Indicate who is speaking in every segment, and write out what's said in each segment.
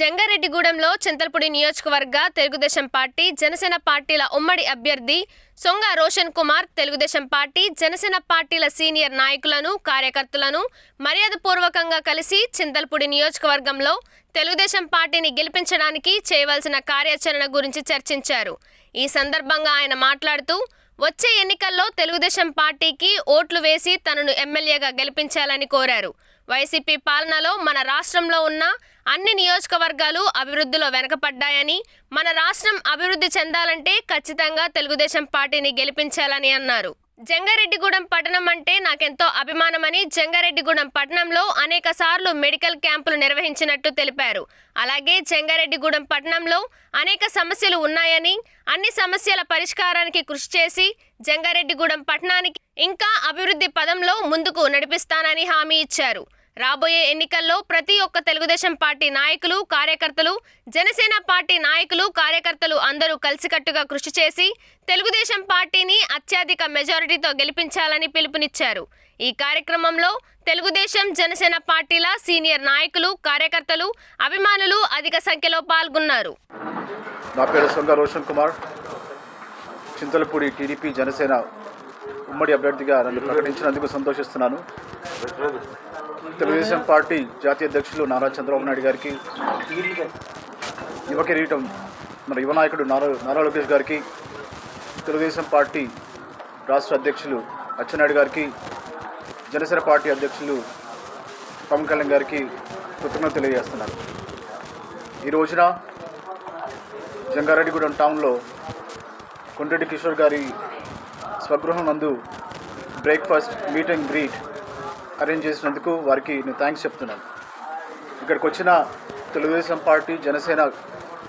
Speaker 1: జంగారెడ్డిగూడెంలో చింతలపూడి నియోజకవర్గ తెలుగుదేశం పార్టీ జనసేన పార్టీల ఉమ్మడి అభ్యర్థి సొంగ రోషన్ కుమార్ తెలుగుదేశం పార్టీ జనసేన పార్టీల సీనియర్ నాయకులను కార్యకర్తలను మర్యాదపూర్వకంగా కలిసి చింతలపూడి నియోజకవర్గంలో తెలుగుదేశం పార్టీని గెలిపించడానికి చేయవలసిన కార్యాచరణ గురించి చర్చించారు. ఈ సందర్భంగా ఆయన మాట్లాడుతూ వచ్చే ఎన్నికల్లో తెలుగుదేశం పార్టీకి ఓట్లు వేసి తనను ఎమ్మెల్యేగా గెలిపించాలని కోరారు. వైసీపీ పాలనలో మన రాష్ట్రంలో ఉన్న అన్ని నియోజకవర్గాలు అభివృద్ధిలో వెనకపడ్డాయని మన రాష్ట్రం అభివృద్ధి చెందాలంటే ఖచ్చితంగా తెలుగుదేశం పార్టీని గెలిపించాలని అన్నారు. జంగారెడ్డిగూడెం పట్టణం అంటే నాకెంతో అభిమానమని జంగారెడ్డిగూడెం పట్టణంలో అనేక సార్లు మెడికల్ క్యాంపులు నిర్వహించినట్టు తెలిపారు. అలాగే జంగారెడ్డిగూడెం పట్టణంలో అనేక సమస్యలు ఉన్నాయని అన్ని సమస్యల పరిష్కారానికి కృషి చేసి జంగారెడ్డిగూడెం పట్టణానికి ఇంకా అభివృద్ధి పదంలో ముందుకు నడిపిస్తానని హామీ ఇచ్చారు. రాబోయే ఎన్నికల్లో ప్రతి ఒక్క తెలుగుదేశం పార్టీ నాయకులు కార్యకర్తలు జనసేన పార్టీ నాయకులు కార్యకర్తలు అందరూ కలిసికట్టుగా కృషి చేసి తెలుగుదేశం పార్టీని అత్యధిక మెజారిటీతో గెలిపించాలని పిలుపునిచ్చారు. ఈ కార్యక్రమంలో తెలుగుదేశం జనసేన పార్టీల సీనియర్ నాయకులు కార్యకర్తలు అభిమానులు అధిక సంఖ్యలో పాల్గొన్నారు.
Speaker 2: నా పేరు సొంగ రోషన్ కుమార్. చింతలపూడి టీడీపీ జనసేన ఉమ్మడి అభ్యర్థిగా నన్ను ప్రకటించినందుకు సంతోషిస్తున్నాను. తెలుగుదేశం పార్టీ జాతీయ అధ్యక్షులు నారా చంద్రబాబు నాయుడు గారికి యువ కిరీటం మన యువ నాయకుడు నారా నారా లోకేష్ గారికి తెలుగుదేశం పార్టీ రాష్ట్ర అధ్యక్షులు అచ్చెన్నాయుడు గారికి జనసేన పార్టీ అధ్యక్షులు పవన్ కళ్యాణ్ గారికి కృతజ్ఞతలు తెలియజేస్తున్నారు ఈ రోజున జంగారెడ్డిగూడెం టౌన్లో కొండ్రెడ్డి కిషోర్ గారి స్వగృహం నందు breakfast meet and greet arrange చేసినందుకు వారికి నేను థ్యాంక్స్ చెప్తున్నాను. ఇక్కడికి వచ్చిన తెలుగుదేశం పార్టీ జనసేన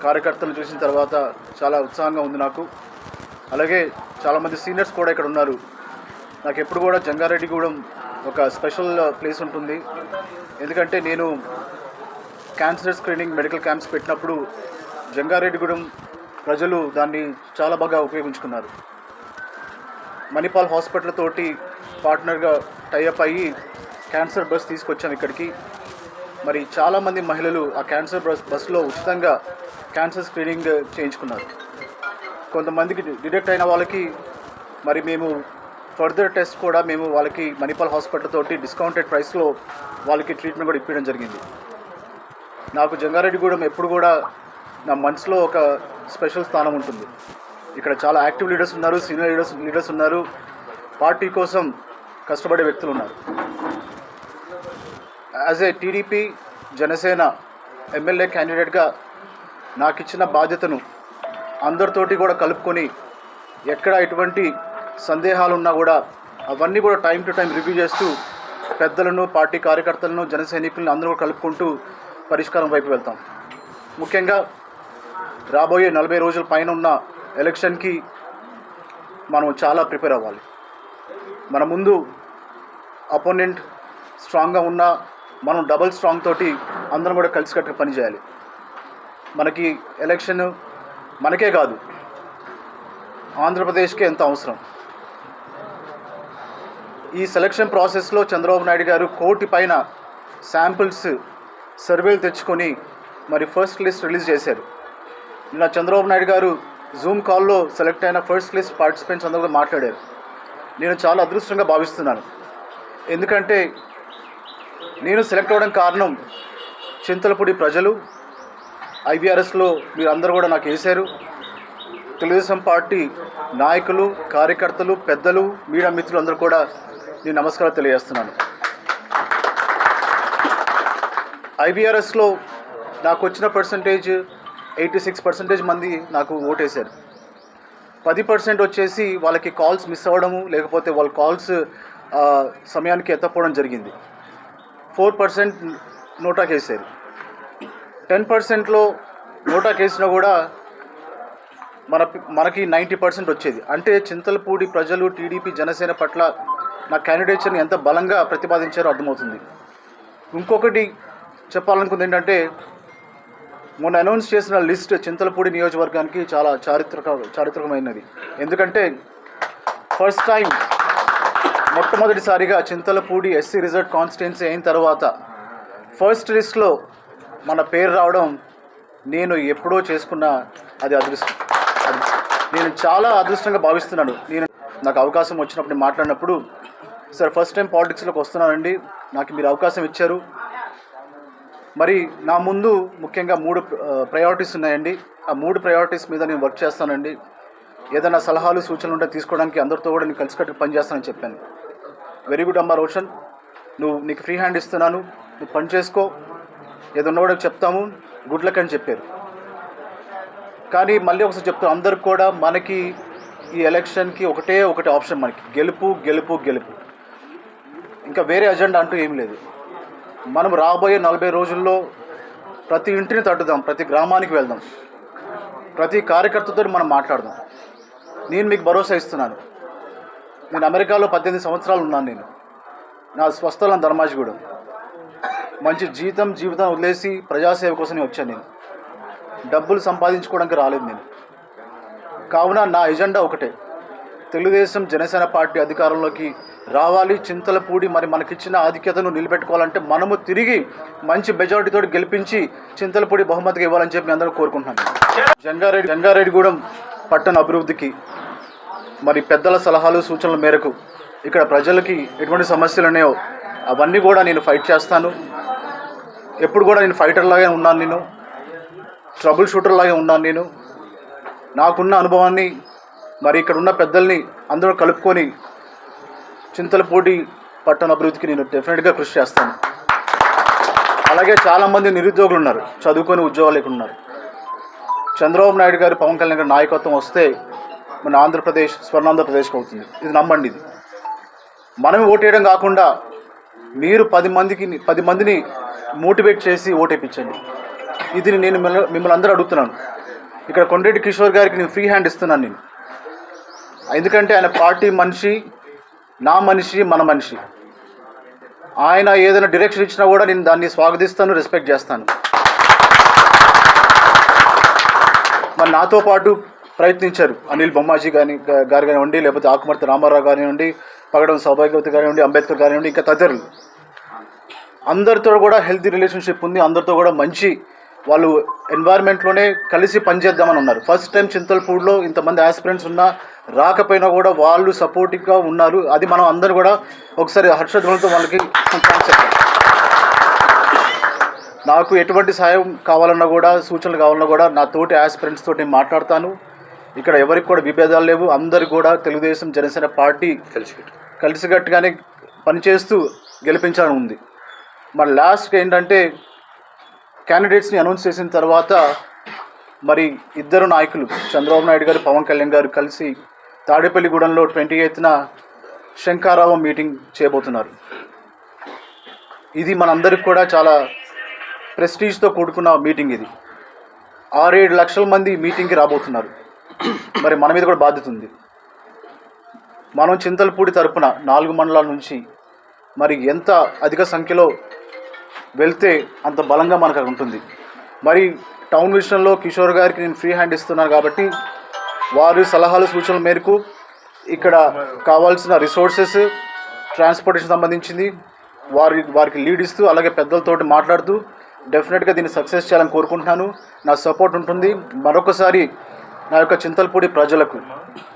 Speaker 2: కార్యకర్తలను చూసిన తర్వాత చాలా ఉత్సాహంగా ఉంది నాకు. అలాగే చాలామంది సీనియర్స్ కూడా ఇక్కడ ఉన్నారు. నాకు ఎప్పుడు కూడా జంగారెడ్డిగూడెం ఒక స్పెషల్ ప్లేస్ ఉంటుంది. ఎందుకంటే నేను క్యాన్సర్ స్క్రీనింగ్ మెడికల్ క్యాంప్స్ పెట్టినప్పుడు జంగారెడ్డిగూడెం ప్రజలు దాన్ని చాలా బాగా ఉపయోగించుకున్నారు. మణిపాల్ హాస్పిటల్ తోటి పార్ట్నర్గా టైఅప్ అయ్యి క్యాన్సర్ బస్ తీసుకొచ్చాం ఇక్కడికి. మరి చాలామంది మహిళలు ఆ క్యాన్సర్ బస్ బస్సులో ఉచితంగా క్యాన్సర్ స్క్రీనింగ్ చేయించుకున్నారు. కొంతమందికి డిటెక్ట్ అయిన వాళ్ళకి మరి మేము ఫర్దర్ టెస్ట్ కూడా మేము వాళ్ళకి మణిపాల్ హాస్పిటల్ తోటి డిస్కౌంటెడ్ ప్రైస్లో వాళ్ళకి ట్రీట్మెంట్ కూడా ఇప్పించడం జరిగింది. నాకు జంగారెడ్డిగూడెం ఎప్పుడు కూడా నా మనసులో ఒక స్పెషల్ స్థానం ఉంటుంది. ఇక్కడ చాలా యాక్టివ్ లీడర్స్ ఉన్నారు సీనియర్ లీడర్స్ లీడర్స్ ఉన్నారు. పార్టీ కోసం కష్టపడే వ్యక్తులు ఉన్నారు. As a TDP Janasena MLA క్యాండిడేట్గా నాకు ఇచ్చిన బాధ్యతను అందరితోటి కూడా కలుపుకొని ఎక్కడ ఎటువంటి సందేహాలు ఉన్నా కూడా అవన్నీ కూడా టైం టు టైం రివ్యూ చేస్తూ పెద్దలను పార్టీ కార్యకర్తలను జన సైనికులను అందరూ కూడా కలుపుకుంటూ పరిష్కారం వైపు వెళ్తాం. ముఖ్యంగా రాబోయే నలభై రోజుల పైన ఉన్న ఎలక్షన్కి మనం చాలా ప్రిపేర్ అవ్వాలి. మన ముందు అపోనెంట్ స్ట్రాంగ్గా ఉన్న మనం డబుల్ స్ట్రాంగ్ తోటి అందరం కూడా కలిసికట్టుగా పనిచేయాలి మనకి ఎలక్షన్ మనకే కాదు ఆంధ్రప్రదేశ్కే ఎంత అవసరం. ఈ సెలక్షన్ ప్రాసెస్లో చంద్రబాబు నాయుడు గారు కోటి పైన శాంపిల్స్ సర్వేలు తెచ్చుకొని మరి ఫస్ట్ లిస్ట్ రిలీజ్ చేశారు. నిన్న చంద్రబాబు నాయుడు గారు జూమ్ కాల్లో సెలెక్ట్ అయిన ఫస్ట్ లిస్ట్ పార్టిసిపెంట్స్ అందరూ మాట్లాడారు. నేను చాలా అదృష్టంగా భావిస్తున్నాను. ఎందుకంటే నేను సెలెక్ట్ అవ్వడం కారణం చింతలపూడి ప్రజలు ఐబీఆర్ఎస్లో మీరు అందరూ కూడా నాకు వేశారు. తెలుగుదేశం పార్టీ నాయకులు కార్యకర్తలు పెద్దలు మీడియా మిత్రులు అందరూ కూడా నేను నమస్కారం తెలియజేస్తున్నాను. ఐబీఆర్ఎస్లో నాకు వచ్చిన పర్సంటేజ్ ఎయిటీ సిక్స్ పర్సెంటేజ్ మంది నాకు ఓటేశారు. పది పర్సెంట్ వచ్చేసి వాళ్ళకి కాల్స్ మిస్ అవ్వడము లేకపోతే వాళ్ళ కాల్స్ సమయానికి ఎత్తపోవడం జరిగింది. ఫోర్ పర్సెంట్ నోటా వేసారు టెన్ పర్సెంట్లో నోటా కేసినా కూడా మన మనకి నైంటీ పర్సెంట్ వచ్చేది. అంటే చింతలపూడి ప్రజలు టీడీపీ జనసేన పట్ల నా క్యాండిడేట్స్ని ఎంత బలంగా ప్రతిపాదించారో అర్థమవుతుంది. ఇంకొకటి చెప్పాలనుకుంది ఏంటంటే మొన్న అనౌన్స్ చేసిన లిస్ట్ చింతలపూడి నియోజకవర్గానికి చాలా చారిత్రక చారిత్రకమైనది. ఎందుకంటే ఫస్ట్ టైం మొట్టమొదటిసారిగా చింతలపూడి ఎస్సీ రిజర్వ్ కాన్స్టిట్యున్సీ అయిన తర్వాత ఫస్ట్ లిస్ట్లో మన పేరు రావడం నేను ఎప్పుడో చేసుకున్న అది అదృష్టం. నేను చాలా అదృష్టంగా భావిస్తున్నాను. నేను నాకు అవకాశం వచ్చినప్పుడు మాట్లాడినప్పుడు సార్ ఫస్ట్ టైం పాలిటిక్స్లోకి వస్తున్నానండి నాకు మీరు అవకాశం ఇచ్చారు. మరి నా ముందు ముఖ్యంగా మూడు ప్రయారిటీస్ ఉన్నాయండి. ఆ మూడు ప్రయారిటీస్ మీద నేను వర్క్ చేస్తానండి. ఏదైనా సలహాలు సూచనలు ఉంటే తీసుకోవడానికి అందరితో కూడా నేను కలిసికట్టు పనిచేస్తానని చెప్పాను. వెరీ గుడ్ అమ్మా రోషన్. నువ్వు నీకు ఫ్రీ హ్యాండ్ ఇస్తున్నాను. నువ్వు పని చేసుకో. ఏదో ఉన్నవాడికి చెప్తాము. గుడ్ లక్ అని చెప్పారు. కానీ మళ్ళీ ఒకసారి చెప్తాను అందరికి కూడా మనకి ఈ ఎలక్షన్కి ఒకటే ఒకటి ఆప్షన్ మనకి. గెలుపు గెలుపు గెలుపు. ఇంకా వేరే అజెండా అంటూ ఏం లేదు. మనం రాబోయే నలభై రోజుల్లో ప్రతి ఇంటిని తట్టుదాం. ప్రతి గ్రామానికి వెళ్దాం. ప్రతి కార్యకర్తతో మనం మాట్లాడదాం. నేను మీకు భరోసా ఇస్తున్నాను. నేను అమెరికాలో పద్దెనిమిది సంవత్సరాలు ఉన్నాను నేను. నా స్వస్థలం ధర్మాజిగూడెం. మంచి జీతం జీవితం వదిలేసి ప్రజాసేవ కోసం వచ్చాను నేను. డబ్బులు సంపాదించుకోవడానికి రాలేదు నేను. కావున నా ఎజెండా ఒకటే. తెలుగుదేశం జనసేన పార్టీ అధికారంలోకి రావాలి చింతలపూడి మరి మనకిచ్చిన ఆధిక్యతను నిలబెట్టుకోవాలంటే మనము తిరిగి మంచి మెజారిటీతో గెలిపించి చింతలపూడి బహుమతిగా ఇవ్వాలని చెప్పి అందరూ కోరుకుంటున్నాను. జంగారెడ్డి జంగారెడ్డిగూడెం పట్టణ అభివృద్ధికి మరి పెద్దల సలహాలు సూచనల మేరకు ఇక్కడ ప్రజలకి ఎటువంటి సమస్యలు ఉన్నాయో అవన్నీ కూడా నేను ఫైట్ చేస్తాను. ఎప్పుడు కూడా నేను ఫైటర్ లాగే ఉన్నాను నేను. ట్రబుల్ షూటర్ లాగే ఉన్నాను నేను. నాకున్న అనుభవాన్ని మరి ఇక్కడ ఉన్న పెద్దల్ని అందరూ కలుపుకొని చింతలపూడి పట్టణ అభివృద్ధికి నేను డెఫినెట్గా కృషి చేస్తాను. అలాగే చాలామంది నిరుద్యోగులు ఉన్నారు చదువుకొని ఉద్యోగాలు ఉన్నారు. చంద్రబాబు నాయుడు గారు పవన్ కళ్యాణ్ గారి నాయకత్వం వస్తే మన ఆంధ్రప్రదేశ్ స్వర్ణాంధ్రప్రదేశ్కి అవుతుంది. ఇది నమ్మండి ఇది. మనమే ఓటేయడం కాకుండా మీరు పది మందికి పది మందిని మోటివేట్ చేసి ఓటేపించండి ఇది నేను మిమ్మల్ని మిమ్మల్ని అందరూ అడుగుతున్నాను. ఇక్కడ కొండరెడ్డి కిషోర్ గారికి నేను ఫ్రీ హ్యాండ్ ఇస్తున్నాను నేను. ఎందుకంటే ఆయన పార్టీ మనిషి నా మనిషి మన మనిషి. ఆయన ఏదైనా డైరెక్షన్ ఇచ్చినా కూడా నేను దాన్ని స్వాగతిస్తాను రెస్పెక్ట్ చేస్తాను. మరి నాతో పాటు ప్రయత్నించారు. అనిల్ బొమ్మాజీ కానీ గారు కానివ్వండి లేకపోతే ఆకుమర్తి రామారావు కానివ్వండి పగడం సౌభాగ్యవతి కానివ్వండి అంబేద్కర్ కానివ్వండి ఇంకా తదితరులు. అందరితో కూడా హెల్తీ రిలేషన్షిప్ ఉంది. అందరితో కూడా మంచి వాళ్ళు ఎన్వైర్న్మెంట్లోనే కలిసి పనిచేద్దామని ఉన్నారు. ఫస్ట్ టైం చింతల్పూడిలో ఇంతమంది ఆస్పిరెంట్స్ ఉన్నా రాకపోయినా కూడా వాళ్ళు సపోర్టివ్గా ఉన్నారు. అది మనం అందరూ కూడా ఒకసారి హర్షధ్వనులతో వాళ్ళకి నాకు ఎటువంటి సాయం కావాలన్నా కూడా సూచనలు కావాలన్నా కూడా నా తోటి ఆస్పిరెంట్స్ తోటి మాట్లాడతాను. ఇక్కడ ఎవరికి కూడా విభేదాలు లేవు. అందరు కూడా తెలుగుదేశం జనసేన పార్టీ కలిసికట్టుగానే పనిచేస్తూ గెలిపించాలని ఉంది. మరి లాస్ట్ ఏంటంటే క్యాండిడేట్స్ని అనౌన్స్ చేసిన తర్వాత మరి ఇద్దరు నాయకులు చంద్రబాబు నాయుడు గారు పవన్ కళ్యాణ్ గారు కలిసి తాడేపల్లిగూడెంలో ట్వంటీ ఎయిత్న శంకారావం మీటింగ్ చేయబోతున్నారు. ఇది మనందరికి కూడా చాలా ప్రెస్టీజ్తో కూడుకున్న మీటింగ్ ఇది. ఆరేడు లక్షల మంది మీటింగ్కి రాబోతున్నారు. మరి మన మీద కూడా బాధ్యత ఉంది. మనం చింతలపూడి తరపున నాలుగు మండలాల నుంచి మరి ఎంత అధిక సంఖ్యలో వెళ్తే అంత బలంగా మనకు అక్కడ ఉంటుంది. మరి టౌన్ విషయంలో కిషోర్ గారికి నేను ఫ్రీ హ్యాండ్ ఇస్తున్నాను కాబట్టి వారి సలహాలు సూచనల మేరకు ఇక్కడ కావాల్సిన రిసోర్సెస్ ట్రాన్స్పోర్టేషన్ సంబంధించింది వారి వారికి లీడ్ ఇస్తూ అలాగే పెద్దలతోటి మాట్లాడుతూ డెఫినెట్గా దీన్ని సక్సెస్ చేయాలని కోరుకుంటున్నాను. నా సపోర్ట్ ఉంటుంది. మరొకసారి నా యొక్క చింతలపూడి ప్రజలకు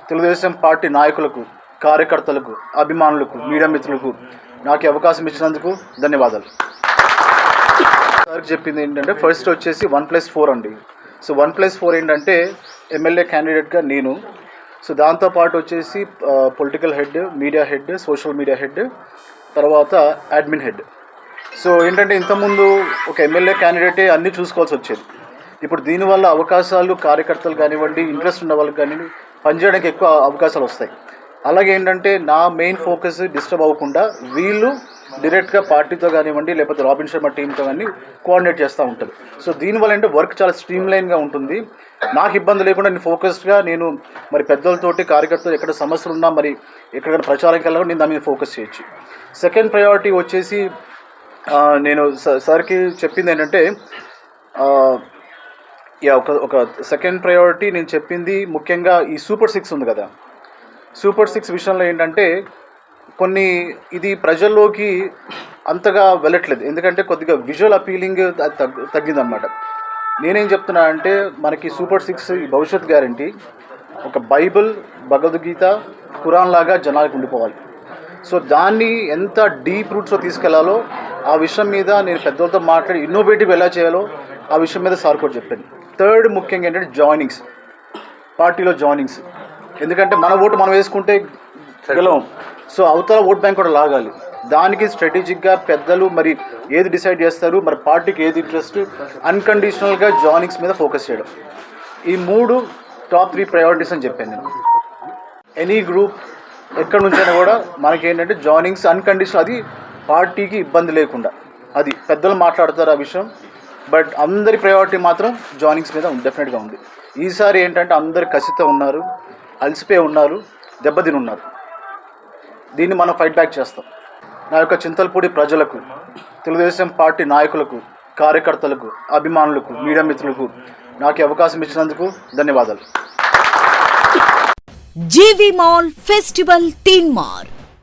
Speaker 2: తెలుగుదేశం పార్టీ నాయకులకు కార్యకర్తలకు అభిమానులకు మీడియా మిత్రులకు నాకు అవకాశం ఇచ్చినందుకు ధన్యవాదాలు. సార్కి చెప్పింది ఏంటంటే ఫస్ట్ వచ్చేసి వన్ ప్లస్ ఫోర్ అండి. సో వన్ ప్లస్ ఫోర్ ఏంటంటే ఎమ్మెల్యే క్యాండిడేట్గా నేను సో దాంతోపాటు వచ్చేసి political head media head social media head తర్వాత అడ్మిన్ హెడ్ సో ఏంటంటే ఇంతకుముందు ఒక ఎమ్మెల్యే క్యాండిడేటే అన్నీ చూసుకోవాల్సి వచ్చేది. ఇప్పుడు దీనివల్ల అవకాశాలు కార్యకర్తలు కానివ్వండి ఇంట్రెస్ట్ ఉన్న వాళ్ళకి కానివ్వండి పనిచేయడానికి ఎక్కువ అవకాశాలు వస్తాయి. అలాగే ఏంటంటే నా మెయిన్ ఫోకస్ డిస్టర్బ్ అవ్వకుండా వీళ్ళు డైరెక్ట్గా పార్టీతో కానివ్వండి లేకపోతే రాబిన్ శర్మ టీంతో కానీ కోఆర్డినేట్ చేస్తూ ఉంటుంది సో దీనివల్ల అంటే వర్క్ చాలా స్ట్రీమ్ లైన్గా ఉంటుంది. నాకు ఇబ్బంది లేకుండా నేను ఫోకస్డ్గా నేను మరి పెద్దలతోటి కార్యకర్తలు ఎక్కడ సమస్యలు ఉన్నా మరి ఎక్కడికైనా ప్రచారంకి వెళ్ళగా నేను దాని మీద ఫోకస్ చేయొచ్చు. సెకండ్ ప్రయారిటీ వచ్చేసి నేను స- సార్కి చెప్పింది ఏంటంటే యా ఒక ఒక సెకండ్ ప్రయారిటీ నేను చెప్పింది ముఖ్యంగా ఈ సూపర్ సిక్స్ ఉంది కదా. సూపర్ సిక్స్ విషయంలో ఏంటంటే కొన్ని ఇది ప్రజల్లోకి అంతగా వెళ్ళట్లేదు. ఎందుకంటే కొద్దిగా విజువల్ అపీలింగ్ తగ్గిందనమాట నేనేం చెప్తున్నా అంటే మనకి సూపర్ సిక్స్ భవిష్యత్ గ్యారంటీ ఒక బైబిల్ భగవద్గీత ఖురాన్ లాగా జనాలకు ఉండిపోవాలి. సో దాన్ని ఎంత డీప్ రూట్స్లో తీసుకెళ్ళాలో ఆ విషయం మీద నేను పెద్దలతో మాట్లాడి ఇన్నోవేటివ్ ఎలా చేయాలో ఆ విషయం మీద సార్ కూడా చెప్పాను థర్డ్ ముఖ్యంగా ఏంటంటే జాయినింగ్స్. పార్టీలో జాయినింగ్స్. ఎందుకంటే మన ఓటు మనం వేసుకుంటే గెలవం. సో అవతల ఓట్ బ్యాంక్ కూడా లాగాలి. దానికి స్ట్రాటజిక్గా పెద్దలు మరి ఏది డిసైడ్ చేస్తారు? మరి పార్టీకి ఏది ఇంట్రెస్ట్? అన్కండిషనల్గా జాయినింగ్స్ మీద ఫోకస్ చేయడం. ఈ మూడు టాప్ త్రీ ప్రయారిటీస్ అని చెప్పాను నేను. ఎనీ గ్రూప్ ఎక్కడి నుంచైనా కూడా మనకి ఏంటంటే జాయినింగ్స్ అన్కండిషనల్ అది పార్టీకి ఇబ్బంది లేకుండా. అది పెద్దలు మాట్లాడతారు ఆ విషయం. బట్ అందరి ప్రయారిటీ మాత్రం జాయినింగ్స్ మీద డెఫినెట్గా ఉంది. ఈసారి ఏంటంటే అందరు కసితో ఉన్నారు అలసిపోయి ఉన్నారు దెబ్బతిని ఉన్నారు. దీన్ని మనం ఫైట్ బ్యాక్ చేస్తాం. నా యొక్క చింతలపూడి ప్రజలకు తెలుగుదేశం పార్టీ నాయకులకు కార్యకర్తలకు అభిమానులకు మీడియా మిత్రులకు నాకు అవకాశం ఇచ్చినందుకు ధన్యవాదాలు.
Speaker 3: జీవి మాల్ ఫెస్టివల్ తీన్ మార్